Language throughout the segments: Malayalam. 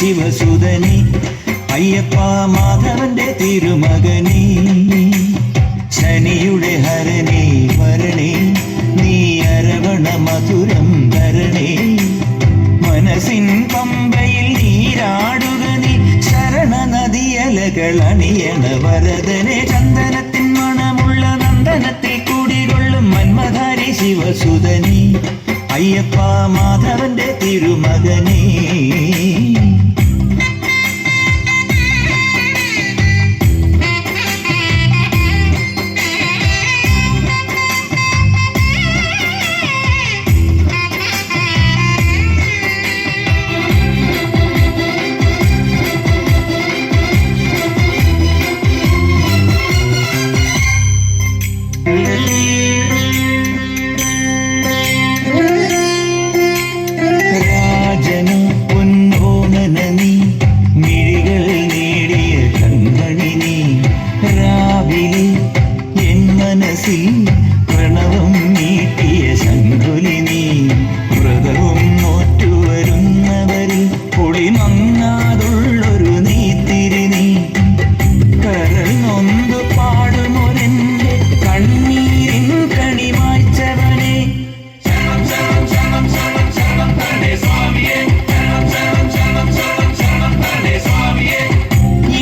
ശിവസുതനി അയ്യപ്പ മാധവന്റെ തിരുമകനേ. അണിയണ വരദനെ ചന്ദനത്തിൻ മണമുള്ള നന്ദനത്തിൽ കൂടികൊള്ളും മന്മധാരി ശിവസുധനി. അയ്യപ്പ മാധവന്റെ തിരുമകനേ. പൊളി മങ്ങാതുള്ളൊരു നീത്തിരി നീ. കരൽ നൊന്ത് പാടുമൊരെന്റെ കണ്ണീരിൻ കണി മായ്ച്ചവനെ.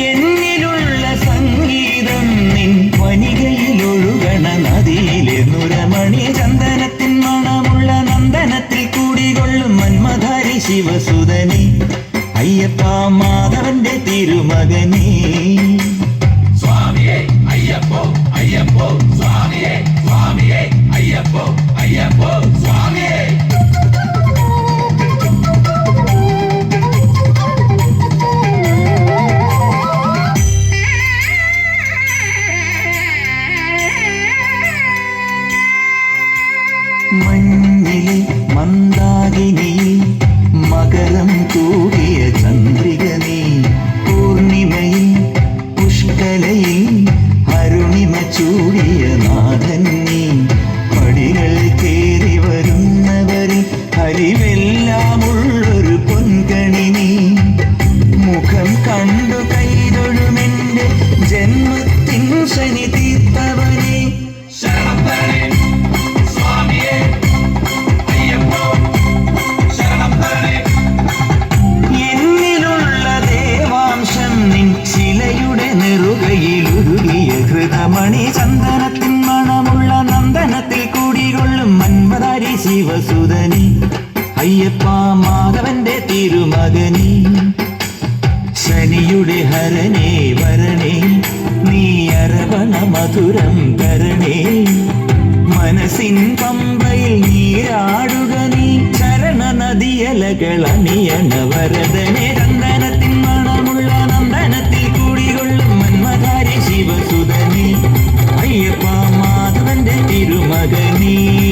എന്നിലുള്ള സംഗീതം നിൻ വനികയിലൊഴുകണ നദിയിലെ നുരമണി ചന്ദനത്തിൻ മണമുള്ള നന്ദനത്തിൽ കൂടികൊള്ളും മന്മധാരി ശിവസുതനി. അയ്യപ്പ മാധവന്റെ തിരുമകനേ സ്വാമിയേ അയ്യപ്പോ അയ്യപ്പോ സ്വാമിയേ സ്വാമിയേ അയ്യപ്പോ അയ്യപ്പോ സ്വാമിയേ മഞ്ഞിലെ മന്ദാകിനിയിൽ ശനിയുടെ ഹരണേ വരണേ. നീ അരവണ മധുരം തരണേ. മനസ്സിൻ പമ്പയിൽ നീരാടുക നീ. ചരണ നദിയലകൾ അണിയണ വരദനെ. ചന്ദനത്തിൻ മണമുള്ള നന്ദനത്തിൽ കൂടികൊള്ളും മന്മധാരി ശിവസുതനെ അയ്യപ്പ മാധവന്റെ തിരുമകനീ.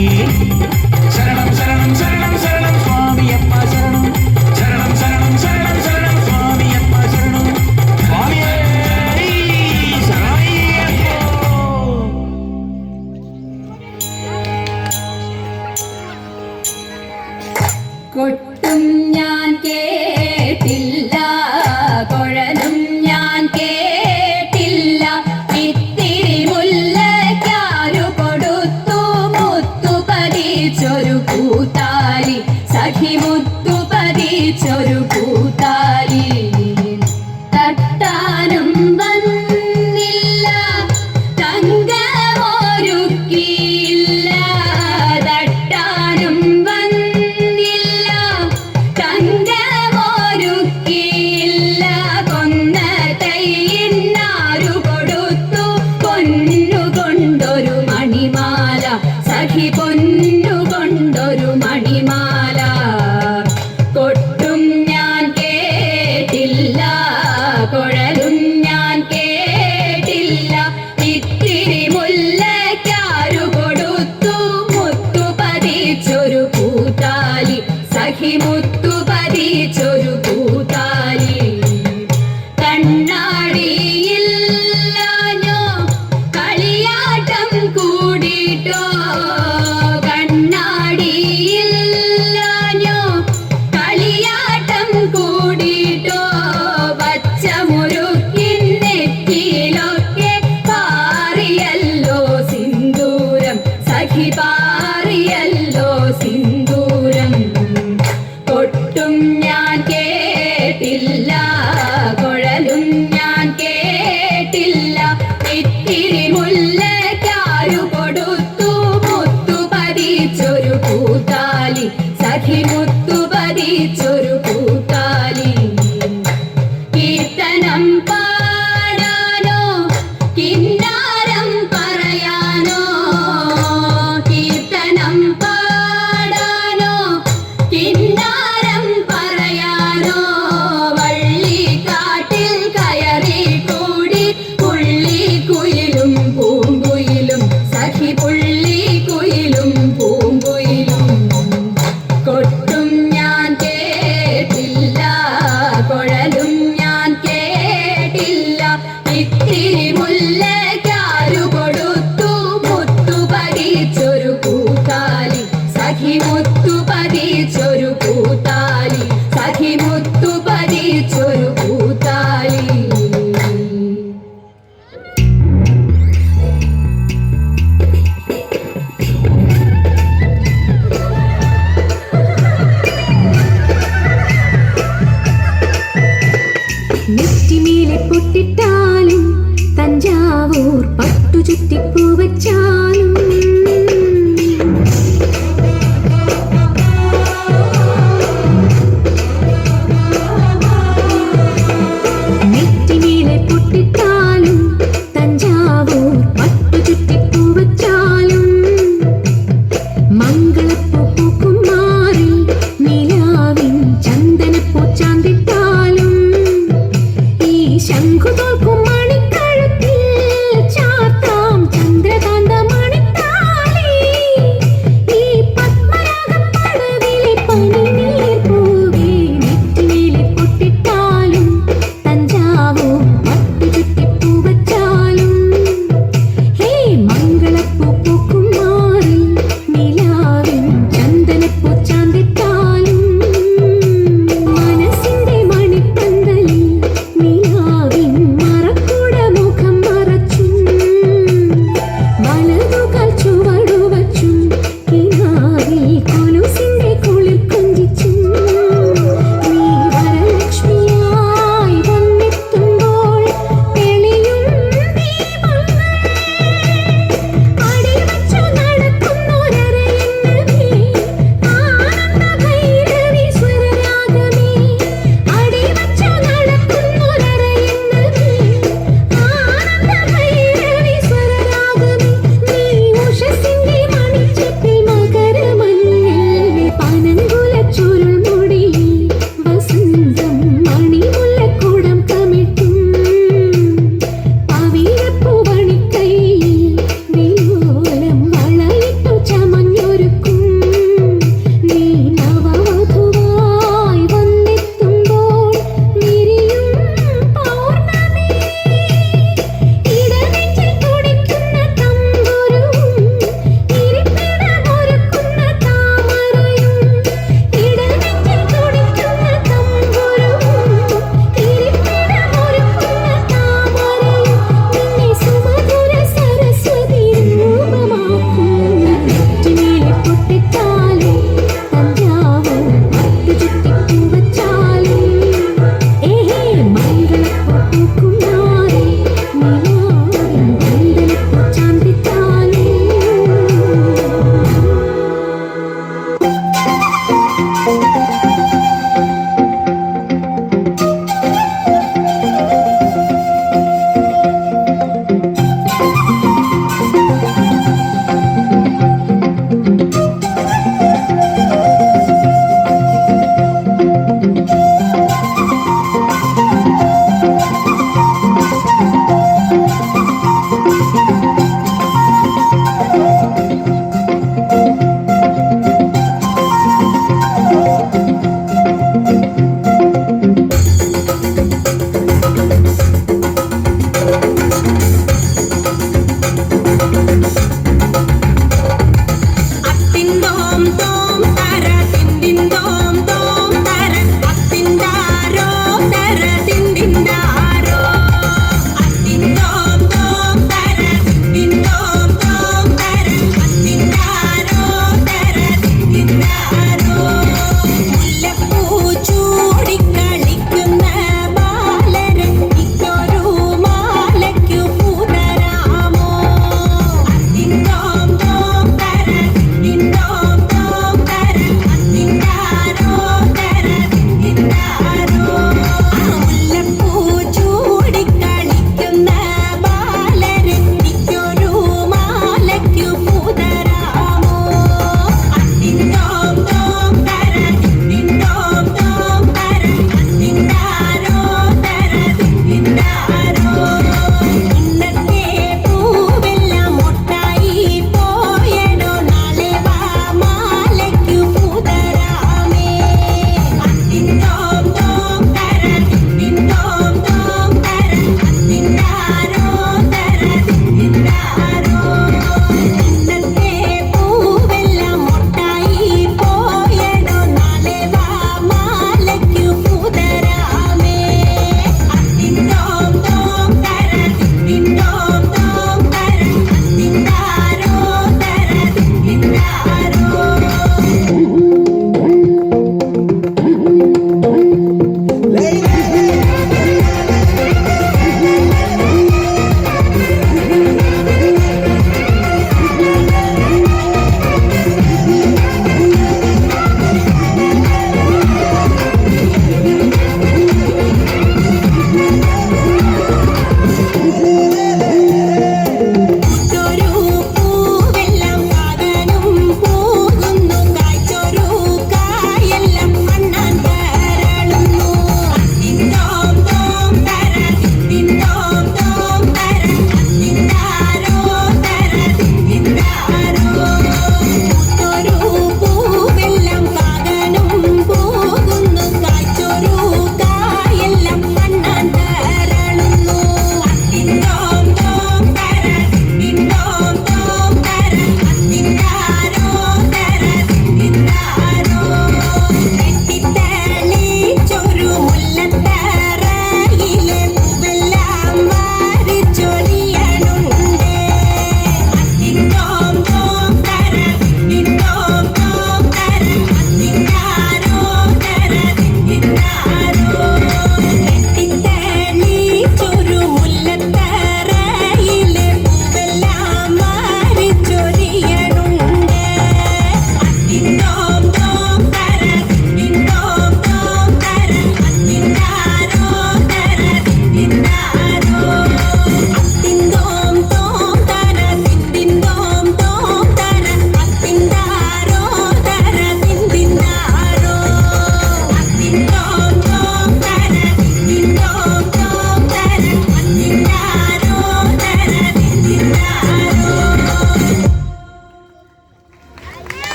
തഞ്ചാവൂർ പട്ടു ചുറ്റിപ്പൂ